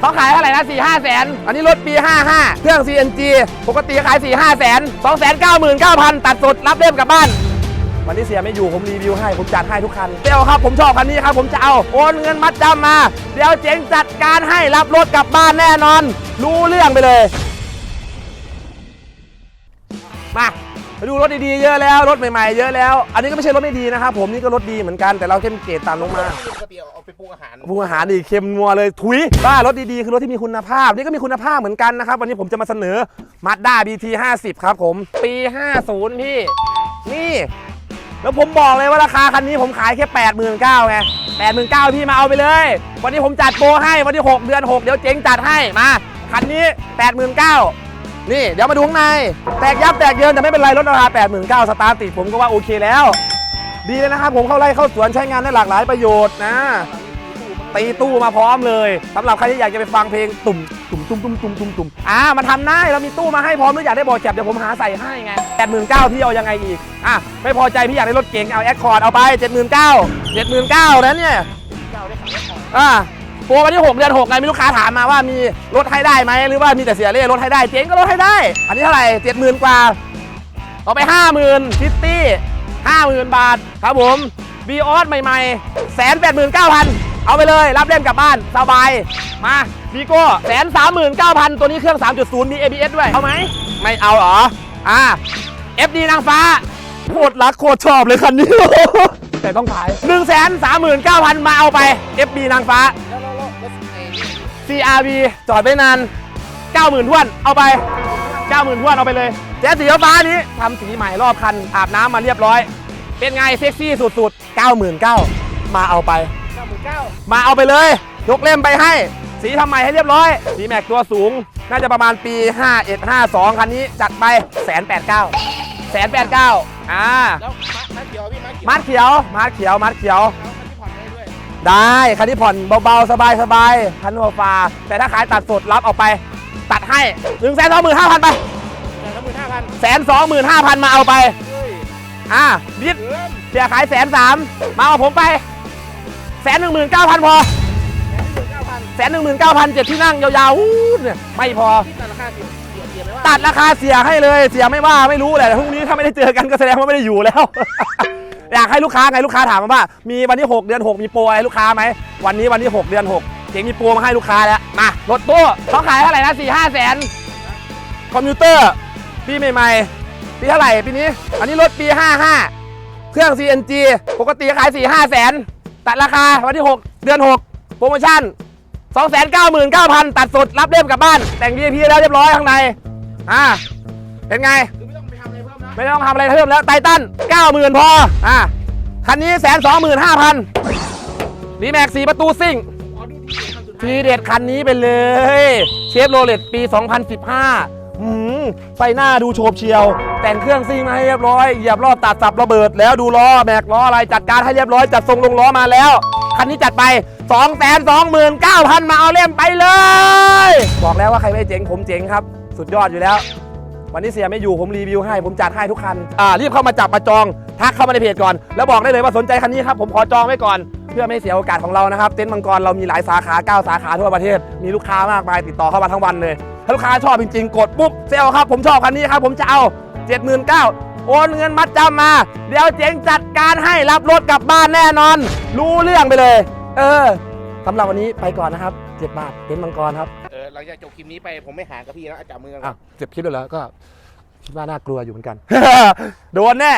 เขาขายเท่าไหร่นะ4 5แสน อันนี้รถปี 55 เครื่อง CNG ปกติขาย 4 5แสน2 9 9 0 0 ตัดสดรับเล่มกลับบ้าน วันนี้เสียไม่อยู่ผมรีวิวให้ ผมจัดให้ทุกคันเซลครับ ผมชอบคันนี้ครับ ผมจะเอา โอนเงินมัดจำมา เดี๋ยวเจ๋งจัดการให้รับรถกลับบ้านแน่นอน รู้เรื่องไปเลย มา ไปดูรถดีๆเยอะแล้ว รถใหม่ๆเยอะแล้ว อันนี้ก็ไม่ใช่รถไม่ดีนะครับผมนี่ก็รถดีเหมือนกันแต่เราเข้มเกรดต่ำลงมาปกติเอาไปปรุงอาหารปรุงอาหารอีกเค็มนัวเลยทุยบ้ารถดีๆคือรถที่มีคุณภาพ นี่ก็มีคุณภาพเหมือนกันนะครับ วันนี้ผมจะมาเสนอ Mazda BT 50ครับผมปี 50 พี่ นี่แล้วผมบอกเลยว่าราคาคันนี้ผมขายแค่ 89,000ไง89,000พี่มาเอาไปเลย วันนี้ผมจัดโปรให้วันที่ 6 เดือน 6 เดี๋ยวเจ๊งจัดให้มาคันนี้ 89,000 นี่เดี๋ยวมาดูข้างใน แตกยับแตกเยินแต่ไม่เป็นไรรถราคา89,000สตาร์ติดผมก็ว่าโอเคแล้ว ดีเลยนะครับ ผมเข้าไร่เข้าสวนใช้งานได้หลากหลายประโยชน์นะ ตีตู้มาพร้อมเลยสำหรับใครที่อยากจะไปฟังเพลงตุ่มตุ่มตุ่มตุ่มตุ่มตุ่มตุ่มอ่ามาทำได้เรามีตู้มาให้พร้อมหรืออยากได้บอร์ดแคปเดี๋ยวผมหาใส่ให้ไงแปดหมื่นเก้าพี่เอายังไงอีกอะไม่พอใจพี่อยากได้รถเก๋งเอาแอคคอร์ดเอาไปเจ็ดหมื่นเก้าเจ็ดหมื่นเก้านั้นเนี่ยอ่า โปรวันที่หกเดือนหกไงมีลูกค้าถามมาว่ามีรถให้ได้ไหมหรือว่ามีแต่เสียเล่รถให้ได้เจ๊งก็รถให้ได้ อันนี้เท่าไหร่เจ็ดหมื่นกว่าต่อไป 5 0,000ซิตี้50,000บาทครับผมบีออสใหม่ๆแสนแปดหมื่นเก้าพันเอาไปเลย รับเล่มกลับบ้านสบายมาบีโก้แสนสามหมื่นเก้าพันตัวนี้เครื่อง 3.0 มี ABS ด้วย เอาไหม ไม่เอาเหรอ อ่า FD นางฟ้าโคตรรักโคตรชอบเลยคันนี้ แต่ต้องขาย 1 3 9 0 0 0 มาเอาไป FD นางฟ้า CRV จอดไว้นาน 90,000ท้วน เอาไป 90,000ท้วนเอาไปเลยแจ๊สสีฟ้านี้ทำสีใหม่รอบคัน อาบน้ำมาเรียบร้อย เป็นไงเซ็กซี่สุดๆ 99,000มาเอาไปเก้าหมื่นเก้ามาเอาไปเลย ยกเล่มไปให้ สีทำใหม่ให้เรียบร้อย สีแม็กตัวสูง น่าจะประมาณปี 51 52 คันนี้จัดไปแสนแปดเก้าแสนแปดเก้าอ่าแล้วม้าเขียวพี่ม้าเขียวมัดเขียวมัดเขียวมัดเขียว ได้คันนี้ผ่อนเบาๆ สบายๆคันหัวฟ้าแต่ถ้าขายตัดสดรับออกไป ตัดให้1นึ่งแสนสองหมื่นห้าพันไปแต่ละหมื่นห้าพันแสนสองหมื่นห้าพันมาเอาไป เฮ้ยอะบิดเกินเสียขายแสนสามมาเอาผมไปแสนหนึ่งหมื่นเก้าพันพอเก้าพันแสนหนึ่งหมื่นเก้าพันเจ็ดที่นั่งยาวๆอู้เนี่ยไม่พอ ที่ตัดราคาเสีย ตัดราคาเสียให้เลยเสียไม่ว่าไม่รู้แหละแต่พรุ่งนี้ถ้าไม่ได้เจอกันก็แสดงว่าไม่ได้อยู่แล้ว อยากให้ลูกค้าไงลูกค้าถามมาว่า มีวันที่ 6 เดือน 6 มีโปรอะไรลูกค้าไหมวันนี้วันที่ 6 เดือน 6 เจ๋งมีโปรมาให้ลูกค้าแล้วมารถตู้เขาขายเท่าไหร่นะ4 5แสนคอมพิวเตอร์ปีใหม่ๆปีเท่าไหร่ปีนี้ อันนี้รถปี 55 เครื่อง CNG ปกติขาย4 5แสนตัดราคาวันที่ 6 เดือน 6 โปรโมชั่น 299,000 ตัดสดรับเล่มกลับบ้าน แต่ง VIP แล้วเรียบร้อยข้างใน อ่าเป็นไง คือไม่ต้องไปทำอะไรเพิ่มนะไม่ต้องทำอะไรเพิ่มแล้วไททัน90,000 พอ อะคันนี้แสนสองหมื่นห้าพันดีแม็กสี่ประตูซิ่ง ขอดูทีคันสุดท้ายทีเด็ดคันนี้ไปเลย เชฟโรเลตปี 2015หืมไฟหน้าดูโฉบเฉียว แต่งเครื่องซิ่งมาให้เรียบร้อย เหยียบรอบตัดสับระเบิดแล้วดูล้อแม็กล้ออะไรจัดการให้เรียบร้อย จัดทรงลงล้อมาแล้ว คันนี้จัดไป 2 2 9 0 0 0 มาเอาเล่มไปเลย บอกแล้วว่าใครไม่เจ๋งผมเจ๋งครับ สุดยอดอยู่แล้ว วันนี้เสียไม่อยู่ผมรีวิวให้ ผมจัดให้ทุกคันอ่ารีบเข้ามาจับมาจองทักเข้ามาในเพจก่อน แล้วบอกได้เลยว่าสนใจคันนี้ครับผมขอจองไว้ก่อน เพื่อไม่เสียโอกาสของเรานะครับ เต็นท์มังกรเรามีหลายสาขา 9 สาขาทั่วประเทศ มีลูกค้ามากมายติดต่อเข้ามาทั้งวันเลย ถ้าลูกค้าชอบจริงๆ กดปุ๊บเซลครับผมชอบคันนี้ครับผมจะเอา79,000โอนเงินมัดจำมา เดี๋ยวเจ๋งจัดการให้รับรถกลับบ้านแน่นอน รู้เรื่องไปเลย เออสำหรับวันนี้ไปก่อนนะครับ 7 บาทเต็นท์มังกรครับ ลังจากจบคลิปนี้ไปผมไม่หากับพี่แล้วอาจารย์มือกันอะเจ็บคลิปเลยแล้วก็คิดว่าน่ากลัวอยู่เหมือนกัน โดนแน่